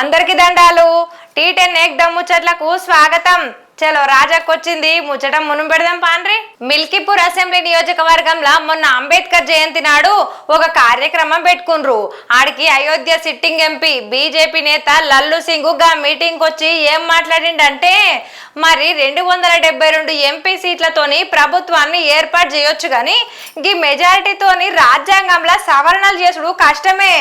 అందరికి దండాలు. Tea ten ఏక్ ముచ్చట్లకు స్వాగతం. చలో రాజాకు వచ్చింది మునం పెడదాం పాండ్రి. మిల్కీపూర్ అసెంబ్లీ నియోజకవర్గంలో మొన్న అంబేద్కర్ జయంతి నాడు ఒక కార్యక్రమం పెట్టుకుండ్రు. ఆడికి అయోధ్య సిట్టింగ్ ఎంపీ బీజేపీ నేత లల్లు సింగ్గా మీటింగ్ వచ్చి ఏం మాట్లాడిండంటే మరి రెండు వందల డెబ్బై రెండు ఎంపీ సీట్లతోని ప్రభుత్వాన్ని ఏర్పాటు చేయొచ్చు కానీ ఈ మెజారిటీతోని రాజ్యాంగంలో సవరణలు చేసుడు కష్టమే.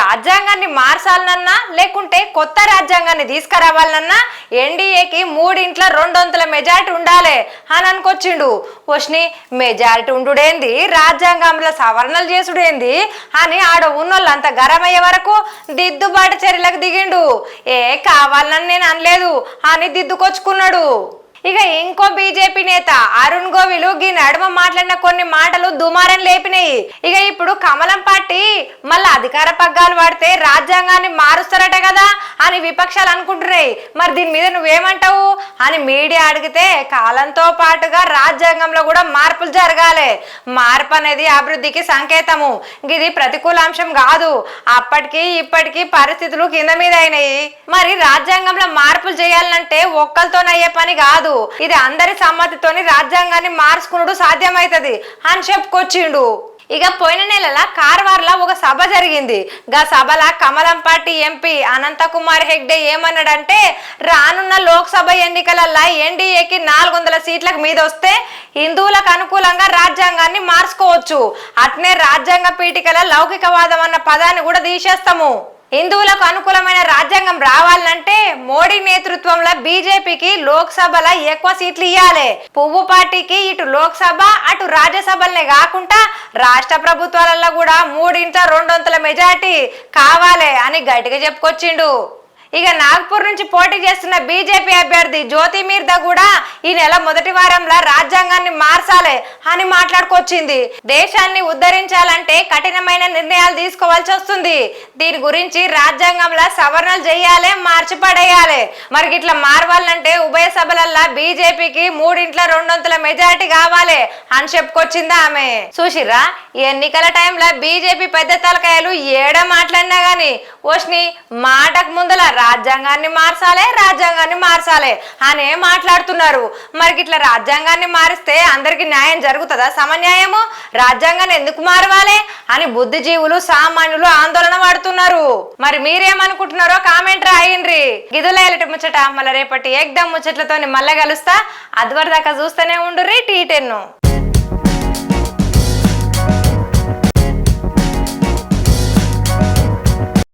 రాజ్యాంగాన్ని మార్చాలనన్నా లేకుంటే కొత్త రాజ్యాంగాన్ని తీసుకురావాలనన్నా ఎన్డీఏకి మూడింట్ల రెండొంతుల మెజారిటీ ఉండాలి అని అనుకొచ్చిండు. వష్ని మెజారిటీ ఉండుడేంది? రాజ్యాంగంలో సవరణలు చేసుడేంది? అని ఆడ ఉన్నోళ్ళంతా గరమయ్యే వరకు దిద్దుబాటు చర్యలకు దిగిండు. ఏ కావాలని నేను అనలేదు అని దిద్దుకొచ్చుకున్నాడు. ఇక ఇంకో బీజేపీ నేత అరుణ్ గోవిలు గీ నడుమ మాట్లాడిన కొన్ని మాటలు దుమారం లేపినాయి. ఇక ఇప్పుడు కమలం పార్టీ మళ్ళీ అధికార పగ్గాలు వాడితే రాజ్యాంగాన్ని మారుస్తారట కదా అని విపక్షాలు అనుకుంటున్నాయి. మరి దీని మీద నువ్వేమంటావు? అని మీడియా అడిగితే కాలంతో పాటుగా రాజ్యాంగంలో కూడా మార్పులు జరగాలి. మార్పు అనేది అభివృద్ధికి సంకేతము. ఇది ప్రతికూల అంశం కాదు. అప్పటికి ఇప్పటికి పరిస్థితులు కింద మీద అయినాయి. మరి రాజ్యాంగంలో మార్పులు చేయాలంటే ఒక్కరితోనయ్యే పని కాదు. ఇది అందరి సమ్మతితోని రాజ్యాంగాన్ని మార్చుకునుడు సాధ్యమవుతుంది అని చెప్పుకొచ్చిండు. ఇక పోయిన నెలల కార్వార్లో జరిగింది. గా సభల కమలం పార్టీ ఎంపీ అనంతకుమార్ హెగ్డే ఏమన్నాడంటే రానున్న లోక్సభ ఎన్నికలల్లా ఎన్డీఏకి నాలుగు వందల సీట్లకు మీద వస్తే హిందువులకు అనుకూలంగా రాజ్యాంగాన్ని మార్చుకోవచ్చు. అట్నే రాజ్యాంగ పీఠికల లౌకికవాదం అన్న పదాన్ని కూడా తీసేస్తాము. హిందువులకు అనుకూలమైన రాజ్యాంగం రావాలంటే మోడీ నేతృత్వంలో బీజేపీకి లోక్సభలో ఎక్కువ సీట్లు ఇవ్వాలి పువ్వు పార్టీకి ఇటు లోక్సభ అటు రాజ్యసభలనే కాకుండా రాష్ట్ర ప్రభుత్వాలలో కూడా మూడింట రెండొంతుల మెజార్టీ కావాలి అని గట్టిగా చెప్పుకొచ్చిండు. ఇక నాగ్పూర్ నుంచి పోటీ చేస్తున్న బీజేపీ అభ్యర్థి జ్యోతి మీర్దా కూడా ఈ నెల మొదటి వారంలో రాజ్యాంగాన్ని మార్చాలి. అని మాట్లాడుకొచ్చింది. దేశాన్ని ఉద్ధరించాలంటే కఠినమైన నిర్ణయాలు తీసుకోవాల్సి వస్తుంది. దీని గురించి రాజ్యాంగంలో సవరణలు చేయాలి మార్చి పడేయాలి. మరి ఇట్లా మార్వాలంటే ఉభయ సభలల్లా బీజేపీకి మూడింట్ల రెండొంతుల మెజారిటీ కావాలి అని చెప్పుకొచ్చింది ఆమె. చూసిరా ఎన్నికల టైంలో బీజేపీ పెద్ద తలకాయలు ఏడ మాట్లాడినా గాని ఓష్ని మాటకు ముందల రాజ్యాంగాన్ని మార్చాలి రాజ్యాంగాన్ని మార్చాలి అనే మాట్లాడుతున్నారు. మరి ఇట్లా రాజ్యాంగాన్ని మారిస్తే అందరికి న్యాయం జరుగుతుందా? సమన్యాయము? రాజ్యాంగాన్ని ఎందుకు మారవాలే? అని బుద్ధిజీవులు సామాన్యులు ఆందోళన పడుతున్నారు. మరి మీరేమనుకుంటున్నారో కామెంట్ రాయండ్రి గిదులేలటి ముచ్చట మళ్ళీ రేపటి ఏకదం ముచ్చట్లతో మళ్ళీ కలుస్తా. అదివరదాకా చూస్తూనే ఉండుర్రి టీ టెన్ను.